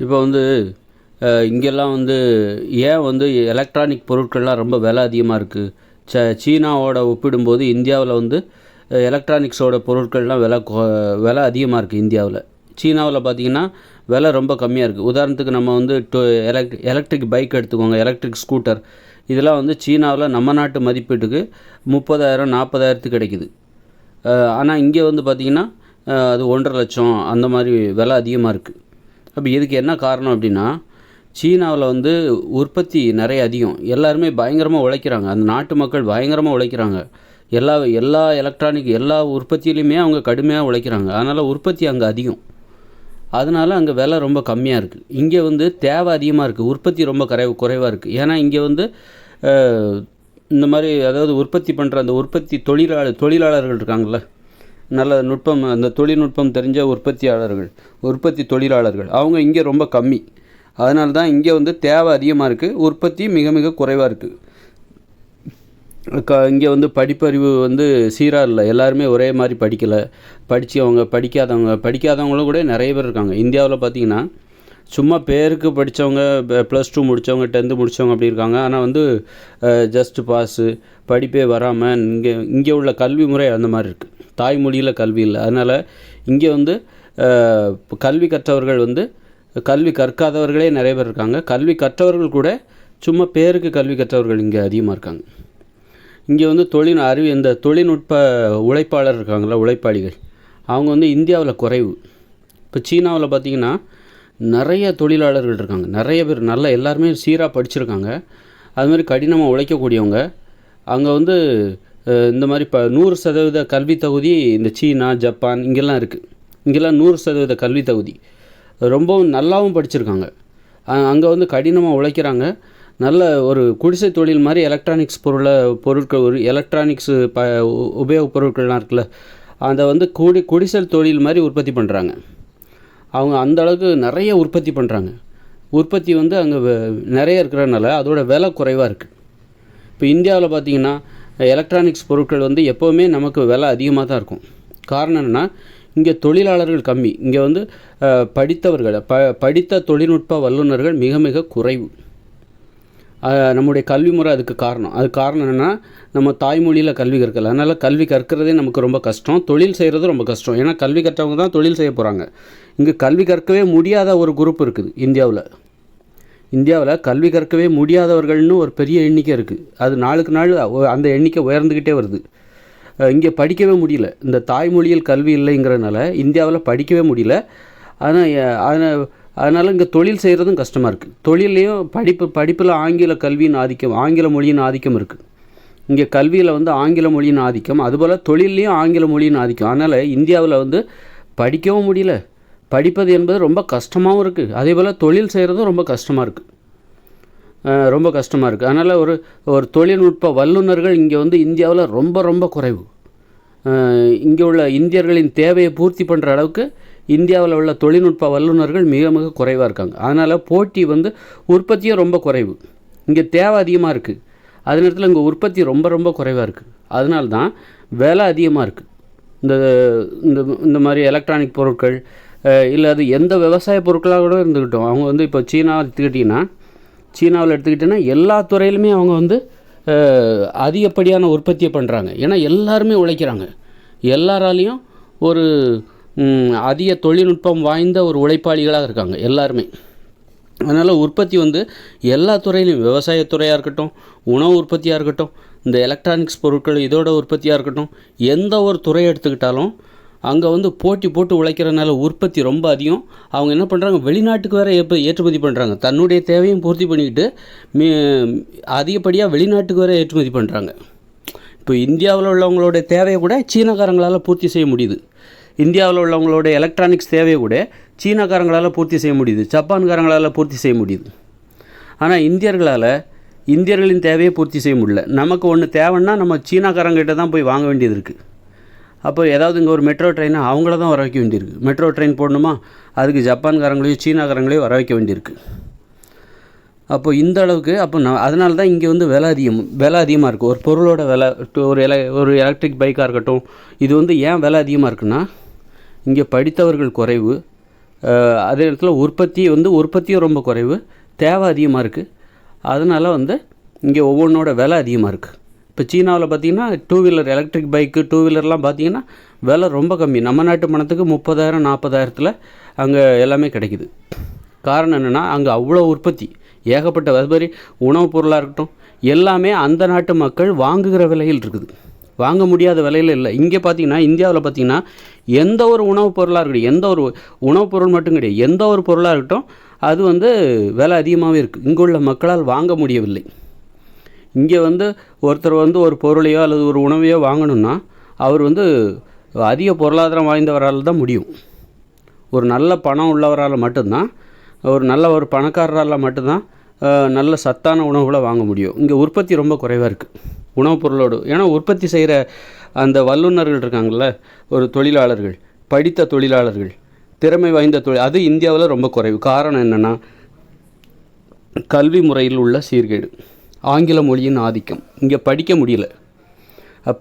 இப்போ வந்து இங்கெல்லாம் வந்து ஏன் வந்து எலக்ட்ரானிக் பொருட்கள்லாம் ரொம்ப விலை அதிகமாக இருக்குது ச சீனாவோட ஒப்பிடும்போது இந்தியாவில் வந்து எலக்ட்ரானிக்ஸோட பொருட்கள்லாம் விலை கொ- விலை அதிகமாக இருக்குது இந்தியாவில். சீனாவில் பார்த்தீங்கன்னா விலை ரொம்ப கம்மியாக இருக்குது உதாரணத்துக்கு நம்ம வந்து டூ எலக்ட் எலக்ட்ரிக் பைக் எடுத்துக்கோங்க எலக்ட்ரிக் ஸ்கூட்டர் இதெல்லாம் வந்து சீனாவில் நம்ம நாட்டு மதிப்பீட்டுக்கு முப்பதாயிரம் நாற்பதாயிரத்துக்கு கிடைக்குது. ஆனால் இங்கே வந்து பார்த்திங்கன்னா அது ஒன்றரை லட்சம் அந்த மாதிரி விலை அதிகமாக இருக்குது அப்போ இதுக்கு என்ன காரணம் அப்படின்னா சீனாவில் வந்து உற்பத்தி நிறைய அதிகம். எல்லாருமே பயங்கரமாக உழைக்கிறாங்க. அந்த நாட்டு மக்கள் பயங்கரமாக உழைக்கிறாங்க. எல்லா எல்லா எலக்ட்ரானிக் எல்லா உற்பத்தியிலையுமே அவங்க கடுமையாக உழைக்கிறாங்க. அதனால் உற்பத்தி அங்கே அதிகம். அதனால் அங்கே விலை ரொம்ப கம்மியாக இருக்குது இங்கே வந்து தேவை அதிகமாக இருக்குது உற்பத்தி ரொம்ப குறை குறைவாக இருக்குது ஏன்னா இங்கே வந்து இந்த மாதிரி அதாவது உற்பத்தி பண்ணுற அந்த உற்பத்தி தொழிலாளர் தொழிலாளர்கள் இருக்காங்கள்ல நல்ல நுட்பம் அந்த தொழில்நுட்பம் தெரிஞ்ச உற்பத்தியாளர்கள் உற்பத்தி தொழிலாளர்கள். அவங்க இங்கே ரொம்ப கம்மி. அதனால தான் இங்கே வந்து தேவை அதிகமாக இருக்குது உற்பத்தி மிக மிக குறைவாக இருக்குது க இங்கே வந்து படிப்பறிவு வந்து சீராக இல்லை. எல்லாருமே ஒரே மாதிரி படிக்கலை. படித்தவங்க படிக்காதவங்க படிக்காதவங்களும் கூட நிறைய பேர் இருக்காங்க. இந்தியாவில் பார்த்திங்கன்னா சும்மா பேருக்கு படித்தவங்க ப்ளஸ் டூ முடித்தவங்க டென்த்து முடித்தவங்க அப்படி இருக்காங்க. ஆனால் வந்து ஜஸ்ட் பாஸு படிப்பே வராமல் இங்கே இங்கே உள்ள கல்வி முறை அந்த மாதிரி இருக்குது தாய்மொழியில் கல்வி இல்லை. அதனால் இங்கே வந்து கல்வி கற்றவர்கள் வந்து கல்வி கற்காதவர்களே நிறைய பேர் இருக்காங்க. கல்வி கற்றவர்கள் கூட சும்மா பேருக்கு கல்வி கற்றவர்கள் இங்கே அதிகமாக இருக்காங்க. இங்கே வந்து தொழில் அறிவு இந்த தொழில்நுட்ப உழைப்பாளர் இருக்காங்களா உழைப்பாளிகள். அவங்க வந்து இந்தியாவில் குறைவு. இப்போ சீனாவில் பார்த்தீங்கன்னா நிறைய தொழிலாளர்கள் இருக்காங்க. நிறைய பேர் நல்லா எல்லாருமே சீராக படிச்சிருக்காங்க. அது மாதிரி கடினமாக உழைக்கக்கூடியவங்க. அங்கே வந்து இந்த மாதிரி இப்போ நூறு சதவீத கல்வி தகுதி இந்த சீனா ஜப்பான் இங்கெல்லாம் இருக்குது இங்கெல்லாம் நூறு சதவீத கல்வி தகுதி. ரொம்பவும் நல்லாவும் படிச்சிருக்காங்க. அங்கே வந்து கடினமாக உழைக்கிறாங்க. நல்ல ஒரு குடிசை தொழில் மாதிரி எலக்ட்ரானிக்ஸ் பொருளை பொருட்கள் ஒரு எலக்ட்ரானிக்ஸ் ப உ- உபயோகப் பொருட்கள்லாம் இருக்குல்ல அதை வந்து குடி குடிசை தொழில் மாதிரி உற்பத்தி பண்ணுறாங்க அவங்க அந்த அளவுக்கு நிறைய உற்பத்தி பண்ணுறாங்க உற்பத்தி வந்து அங்கே நிறைய இருக்கிறனால அதோட விலை குறைவாக இருக்குது இப்போ இந்தியாவில் பார்த்திங்கன்னா எலக்ட்ரானிக்ஸ் பொருட்கள் வந்து எப்போவுமே நமக்கு விலை அதிகமாக தான் இருக்கும். காரணம் என்னென்னா இங்கே தொழிலாளர்கள் கம்மி. இங்கே வந்து படித்தவர்கள் ப படித்த தொழில்நுட்ப வல்லுநர்கள் மிக மிக குறைவு. நம்முடைய கல்வி முறை அதுக்கு காரணம். அது காரணம் என்னென்னா நம்ம தாய்மொழியில் கல்வி கற்கல. அதனால் கல்வி கற்கிறதே நமக்கு ரொம்ப கஷ்டம். தொழில் செய்கிறது ரொம்ப கஷ்டம். ஏன்னா கல்வி கற்றவங்க தான் தொழில் செய்ய போகிறாங்க இங்கே கல்வி கற்கவே முடியாத ஒரு குரூப் இருக்குது இந்தியாவில். இந்தியாவில் கல்வி கற்கவே முடியாதவர்கள்னு ஒரு பெரிய எண்ணிக்கை இருக்குது அது நாளுக்கு நாள் அந்த எண்ணிக்கை உயர்ந்துக்கிட்டே வருது. இங்கே படிக்கவே முடியல. இந்த தாய்மொழியில் கல்வி இல்லைங்கிறனால இந்தியாவில் படிக்கவே முடியல. ஆனால் அதனால் அதனால் இங்கே தொழில் செய்கிறதும் கஷ்டமாக இருக்குது தொழிலையும் படிப்பு படிப்பில் ஆங்கில கல்வியின் ஆதிக்கம் ஆங்கில மொழியின் ஆதிக்கம் இருக்குது இங்கே கல்வியில் வந்து ஆங்கில மொழியின் ஆதிக்கம் அதுபோல் தொழில்லையும் ஆங்கில மொழியின் ஆதிக்கம். அதனால் இந்தியாவில் வந்து படிக்கவும் முடியல. படிப்பது என்பது ரொம்ப கஷ்டமாகவும் இருக்குது அதே போல் தொழில் செய்கிறதும் ரொம்ப கஷ்டமாக இருக்குது ரொம்ப கஷ்டமாக இருக்குது அதனால் ஒரு ஒரு தொழில்நுட்ப வல்லுநர்கள் இங்கே வந்து இந்தியாவில் ரொம்ப ரொம்ப குறைவு. இங்கே உள்ள இந்தியர்களின் தேவையை பூர்த்தி பண்ணுற அளவுக்கு இந்தியாவில் உள்ள தொழில்நுட்ப வல்லுநர்கள் மிக மிக குறைவாக இருக்காங்க. அதனால் போட்டி வந்து உற்பத்தியும் ரொம்ப குறைவு. இங்கே தேவை அதிகமாக இருக்குது அதே நேரத்தில் இங்கே உற்பத்தி ரொம்ப ரொம்ப குறைவாக இருக்குது அதனால தான் விலை அதிகமாக இருக்குது இந்த இந்த இந்த மாதிரி எலக்ட்ரானிக் பொருட்கள் இல்லை அது எந்த விவசாய பொருட்களாக கூட இருந்துக்கிட்டோம் அவங்க வந்து இப்போ சீனா எடுத்துக்கிட்டிங்கன்னா சீனாவில் எடுத்துக்கிட்டிங்கன்னா எல்லா துறையிலுமே அவங்க வந்து அதிகப்படியான உற்பத்தியை பண்ணுறாங்க ஏன்னா எல்லாருமே உழைக்கிறாங்க. எல்லாராலையும் ஒரு அதிக தொழில்நுட்பம் வாய்ந்த ஒரு உழைப்பாளிகளாக இருக்காங்க எல்லாருமே. அதனால் உற்பத்தி வந்து எல்லா துறையிலையும் விவசாயத்துறையாக இருக்கட்டும் உணவு உற்பத்தியாக இருக்கட்டும் இந்த எலக்ட்ரானிக்ஸ் பொருட்கள் இதோட உற்பத்தியாக இருக்கட்டும் எந்த ஒரு துறையை எடுத்துக்கிட்டாலும் அங்கே வந்து போட்டி போட்டு உழைக்கிறனால உற்பத்தி ரொம்ப அதிகம். அவங்க என்ன பண்ணுறாங்க வெளிநாட்டுக்கு வேறு ஏற்ப ஏற்றுமதி பண்ணுறாங்க தன்னுடைய தேவையும் பூர்த்தி பண்ணிக்கிட்டு மீ அதிகப்படியாக வெளிநாட்டுக்கு வேறு ஏற்றுமதி பண்ணுறாங்க இப்போ இந்தியாவில் உள்ளவங்களோட தேவையை கூட சீனக்காரங்களால் பூர்த்தி செய்ய முடியுது. இந்தியாவில் உள்ளவங்களோட எலக்ட்ரானிக்ஸ் தேவையை கூட சீனாக்காரங்களால் பூர்த்தி செய்ய முடியுது. ஜப்பான்காரங்களால் பூர்த்தி செய்ய முடியுது. ஆனால் இந்தியர்களால் இந்தியர்களின் தேவையை பூர்த்தி செய்ய முடியல. நமக்கு ஒன்று தேவைன்னா நம்ம சீனாக்காரங்கிட்ட தான் போய் வாங்க வேண்டியது இருக்குது அப்போ ஏதாவது இங்கே ஒரு மெட்ரோ ட்ரெயினை அவங்கள தான் வர வைக்க வேண்டியிருக்கு. மெட்ரோ ட்ரெயின் போடணுமா? அதுக்கு ஜப்பான்காரங்களையும் சீனாக்காரங்களையும் வர வைக்க வேண்டியிருக்கு. அப்போ இந்த அளவுக்கு அப்போ நான் அதனால தான் இங்கே வந்து விலை அதிகம் விலை அதிகமாக இருக்குது ஒரு பொருளோட விலை ஒரு எல ஒரு எலக்ட்ரிக் பைக்காக இருக்கட்டும் இது வந்து ஏன் விலை அதிகமாக இருக்குன்னா இங்கே படித்தவர்கள் குறைவு அதே நேரத்தில் உற்பத்தி வந்து உற்பத்தியும் ரொம்ப குறைவு தேவை அதிகமாக இருக்குது அதனால் வந்து இங்கே ஒவ்வொன்றோட விலை அதிகமாக இருக்குது இப்போ சீனாவில் பார்த்தீங்கன்னா two wheeler electric bike two வீலர்லாம் பார்த்தீங்கன்னா விலை ரொம்ப கம்மி. நம்ம நாட்டு பணத்துக்கு முப்பதாயிரம் நாற்பதாயிரத்தில் அங்கே எல்லாமே கிடைக்குது. காரணம் என்னென்னா அங்கே அவ்வளோ உற்பத்தி. ஏகப்பட்ட அது மாதிரி உணவுப் பொருளாக இருக்கட்டும் எல்லாமே அந்த நாட்டு மக்கள் வாங்குகிற விலையில் இருக்குது. வாங்க முடியாத விலையில் இல்லை. இங்கே பார்த்தீங்கன்னா இந்தியாவில் பார்த்தீங்கன்னா எந்த ஒரு உணவுப் பொருளாக இருக்கட்டும் எந்த ஒரு உணவுப் பொருள் மட்டும் கிடையாது எந்த ஒரு பொருளாக இருக்கட்டும் அது வந்து விலை அதிகமாகவே இருக்குது இங்கே உள்ள மக்களால் வாங்க முடியவில்லை. இங்கே வந்து ஒருத்தர் வந்து ஒரு பொருளையோ அல்லது ஒரு உணவையோ வாங்கணும்னா அவர் வந்து அதிக பொருளாதாரம் வாய்ந்தவரால் தான் முடியும். ஒரு நல்ல பணம் உள்ளவரால் மட்டும்தான் ஒரு நல்ல ஒரு பணக்காரரால் மட்டும்தான் நல்ல சத்தான உணவுகளை வாங்க முடியும். இங்கே உற்பத்தி ரொம்ப குறைவாக இருக்குது உணவுப் பொருளோடு ஏன்னா உற்பத்தி செய்கிற அந்த வல்லுநர்கள் இருக்காங்கள்ல ஒரு தொழிலாளர்கள் படித்த தொழிலாளர்கள் திறமை வாய்ந்த தொழில் அது இந்தியாவில் ரொம்ப குறைவு. காரணம் என்னென்னா கல்வி முறையில் உள்ள சீர்கேடு. ஆங்கில மொழியின் ஆதிக்கம். இங்கே படிக்க முடியல.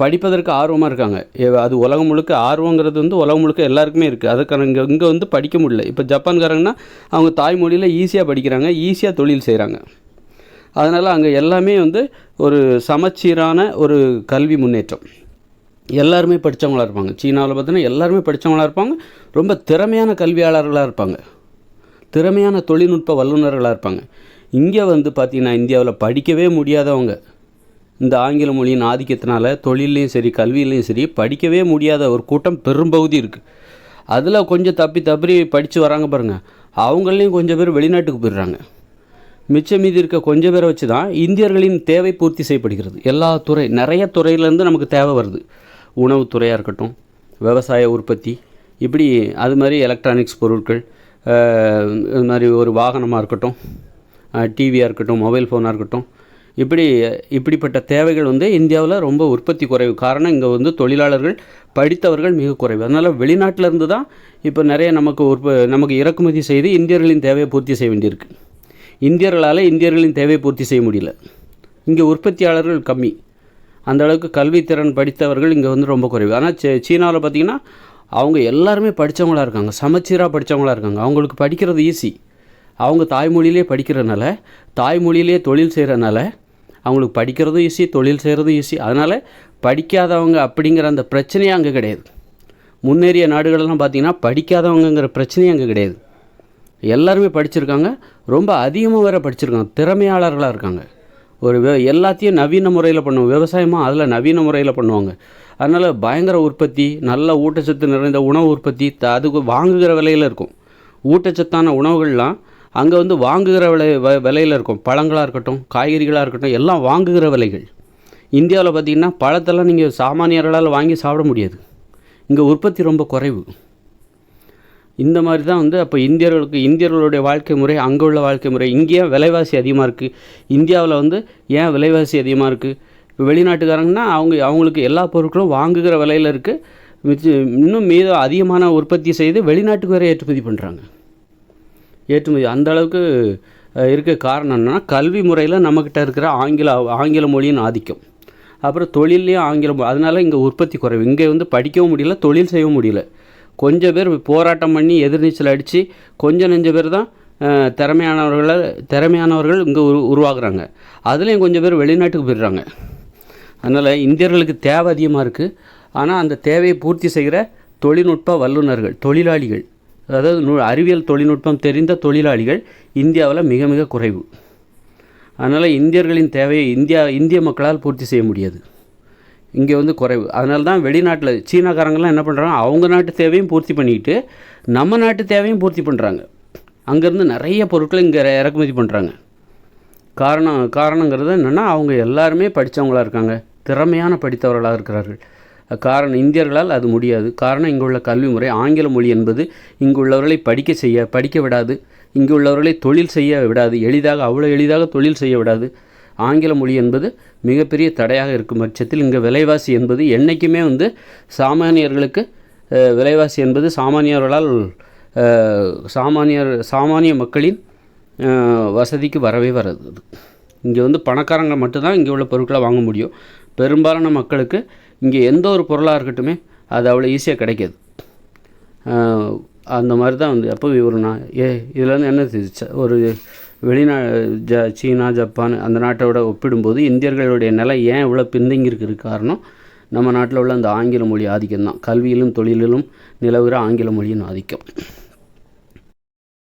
படிப்பதற்கு ஆர்வமாக இருக்காங்க. அது உலகம் முழுக்க ஆர்வங்கிறது வந்து உலகம் முழுக்க எல்லாருக்குமே இருக்குது அதுக்கான இங்கே இங்கே வந்து படிக்க முடியல. இப்போ ஜப்பான்காரங்கன்னா அவங்க தாய்மொழியில் ஈஸியாக படிக்கிறாங்க ஈஸியாக தொழில் செய்கிறாங்க அதனால் அங்கே எல்லாமே வந்து ஒரு சமச்சீரான ஒரு கல்வி முன்னேற்றம். எல்லாருமே படித்தவங்களாக இருப்பாங்க. சீனாவில் பார்த்தீங்கன்னா எல்லாருமே படித்தவங்களாக இருப்பாங்க. ரொம்ப திறமையான கல்வியாளர்களாக இருப்பாங்க. திறமையான தொழில்நுட்ப வல்லுநர்களாக இருப்பாங்க. இங்கே வந்து பார்த்திங்கன்னா இந்தியாவில் படிக்கவே முடியாதவங்க. இந்த ஆங்கில மொழியின் ஆதிக்கத்தினால தொழிலையும் சரி கல்வியிலையும் சரி படிக்கவே முடியாத ஒரு கூட்டம் பெரும்பகுதி இருக்குது அதில் கொஞ்சம் தப்பி தப்பி படித்து வராங்க பாருங்கள் அவங்களையும் கொஞ்சம் பேர் வெளிநாட்டுக்கு போயிடுறாங்க. மிச்சம் மீதி இருக்க கொஞ்சம் பேரை வச்சு தான் இந்தியர்களின் தேவை பூர்த்தி செய்யப்படுகிறது. எல்லா துறை நிறைய துறையிலேருந்து நமக்கு தேவை வருது. உணவுத்துறையாக இருக்கட்டும் விவசாய உற்பத்தி இப்படி அது மாதிரி எலக்ட்ரானிக்ஸ் பொருட்கள் இது மாதிரி ஒரு வாகனமாக இருக்கட்டும் டிவியாக இருக்கட்டும் மொபைல் ஃபோனாக இருக்கட்டும் இப்படி இப்படிப்பட்ட தேவைகள் வந்து இந்தியாவில் ரொம்ப உற்பத்தி குறைவு. காரணம் இங்கே வந்து தொழிலாளர்கள் படித்தவர்கள் மிக குறைவு. அதனால் வெளிநாட்டிலேருந்து தான் இப்போ நிறைய நமக்கு உற்ப நமக்கு இறக்குமதி செய்து இந்தியர்களின் தேவையை பூர்த்தி செய்ய வேண்டியிருக்கு. இந்தியர்களால் இந்தியர்களின் தேவையை பூர்த்தி செய்ய முடியல. இங்கே உற்பத்தியாளர்கள் கம்மி. அந்த அளவுக்கு கல்வித்திறன் படித்தவர்கள் இங்கே வந்து ரொம்ப குறைவு. ஆனால் சீ சீனாவில் பார்த்தீங்கன்னா அவங்க எல்லாருமே படித்தவங்களா இருக்காங்க. சமச்சீராக படித்தவங்களா இருக்காங்க. அவங்களுக்கு படிக்கிறது ஈஸி அவங்க தாய்மொழியிலே படிக்கிறதுனால தாய்மொழியிலே தொழில் செய்கிறனால அவங்களுக்கு படிக்கிறதும் ஈஸி தொழில் செய்கிறதும் ஈஸி அதனால் படிக்காதவங்க அப்படிங்கிற அந்த பிரச்சனையே அங்கே கிடையாது. முன்னேறிய நாடுகளெல்லாம் பார்த்தீங்கன்னா படிக்காதவங்கங்கிற பிரச்சனையே அங்கே கிடையாது. எல்லாருமே படிச்சிருக்காங்க. ரொம்ப அதிகமாக வேறு படிச்சிருக்காங்க. திறமையாளர்களாக இருக்காங்க. ஒரு எல்லாத்தையும் நவீன முறையில் பண்ணுவோம் விவசாயமாக அதில் நவீன முறையில் பண்ணுவாங்க. அதனால் பயங்கர உற்பத்தி நல்ல ஊட்டச்சத்து நிறைந்த உணவு உற்பத்தி த அதுக்கு வாங்குகிற விலையில் இருக்கும். ஊட்டச்சத்தான உணவுகள்லாம் அங்கே வந்து வாங்குகிற விலை வ விலையில் இருக்கும். பழங்களாக இருக்கட்டும் காய்கறிகளாக இருக்கட்டும் எல்லாம் வாங்குகிற விலைகள். இந்தியாவில் பார்த்தீங்கன்னா பழத்தெல்லாம் நீங்கள் சாமானியர்களால் வாங்கி சாப்பிட முடியாது. இங்கே உற்பத்தி ரொம்ப குறைவு. இந்த மாதிரி தான் வந்து அப்போ இந்தியர்களுக்கு இந்தியர்களுடைய வாழ்க்கை முறை அங்கே உள்ள வாழ்க்கை முறை இங்கேயே விலைவாசி அதிகமாக இருக்குது இந்தியாவில் வந்து ஏன் விலைவாசி அதிகமாக இருக்குது இப்போ வெளிநாட்டுக்காரங்கன்னா அவங்க அவங்களுக்கு எல்லா பொருட்களும் வாங்குகிற விலையில் இருக்குது மிச்சம் இன்னும் மீதம் அதிகமான உற்பத்தி செய்து வெளிநாட்டுக்கு வரை ஏற்றுமதி பண்ணுறாங்க ஏற்றுமதி அந்த அளவுக்கு இருக்க காரணம் என்னென்னா கல்வி முறையில் நம்மக்கிட்ட இருக்கிற ஆங்கில ஆங்கில மொழியின் ஆதிக்கம். அப்புறம் தொழில்லையும் ஆங்கிலம் அதனால் இங்கே உற்பத்தி குறைவு. இங்கே வந்து படிக்கவும் முடியல தொழில் செய்யவும் முடியல. கொஞ்சம் பேர் போராட்டம் பண்ணி எதிர்நீச்சல் அடித்து கொஞ்சம் நெஞ்ச பேர் தான் திறமையானவர்களை திறமையானவர்கள் இங்கே உரு உருவாகுறாங்க. அதுலேயும் கொஞ்சம் பேர் வெளிநாட்டுக்கு போயிடுறாங்க. அதனால் இந்தியர்களுக்கு தேவை அதிகமாக இருக்குது ஆனால் அந்த தேவையை பூர்த்தி செய்கிற தொழில்நுட்ப வல்லுநர்கள் தொழிலாளிகள் அதாவது நு அறிவியல் தொழில்நுட்பம் தெரிந்த தொழிலாளிகள் இந்தியாவில் மிக மிக குறைவு. அதனால் இந்தியர்களின் தேவையை இந்தியா இந்திய மக்களால் பூர்த்தி செய்ய முடியாது. இங்கே வந்து குறைவு. அதனால தான் வெளிநாட்டில் சீனாக்காரங்கெல்லாம் என்ன பண்ணுறாங்க அவங்க நாட்டு தேவையும் பூர்த்தி பண்ணிக்கிட்டு நம்ம நாட்டு தேவையும் பூர்த்தி பண்ணுறாங்க அங்கேருந்து நிறைய பொருட்கள் இங்கே இறக்குமதி பண்ணுறாங்க காரணம் காரணங்கிறது என்னென்னா அவங்க எல்லாருமே படித்தவங்களாக இருக்காங்க. திறமையான படித்தவர்களாக இருக்கிறார்கள். காரணம் இந்தியர்களால் அது முடியாது. காரணம் இங்கே உள்ள கல்வி முறை. ஆங்கில மொழி என்பது இங்கு உள்ளவர்களை படிக்க செய்ய படிக்க விடாது. இங்குள்ளவர்களை தொழில் செய்ய விடாது. எளிதாக அவ்வளோ எளிதாக தொழில் செய்ய விடாது. ஆங்கில மொழி என்பது மிகப்பெரிய தடையாக இருக்கும் பட்சத்தில் இங்கே விலைவாசி என்பது என்றைக்குமே வந்து சாமானியர்களுக்கு விலைவாசி என்பது சாமானியர்களால் சாமானியர் சாமானிய மக்களின் வசதிக்கு வரவே வராது. இங்கே வந்து பணக்காரங்க மட்டும்தான் இங்கே உள்ள பொருட்களை வாங்க முடியும். பெரும்பாலான மக்களுக்கு இங்கே எந்த ஒரு பொருளாக இருக்கட்டுமே அது அவ்வளோ ஈஸியாக கிடைக்காது. அந்த மாதிரி தான் வந்து எப்போ ஒரு நான் ஏ இதில் வந்து என்ன ஒரு வெளிநா ஜ சீனா ஜப்பான் அந்த நாட்டோட ஒப்பிடும்போது இந்தியர்களுடைய நிலை ஏன் இவ்வளோ பின்தங்கி காரணம் நம்ம நாட்டில் உள்ள அந்த ஆங்கில மொழி ஆதிக்கம் தான். கல்வியிலும் தொழிலிலும் நிலவுகிற ஆங்கில மொழியின் ஆதிக்கம்.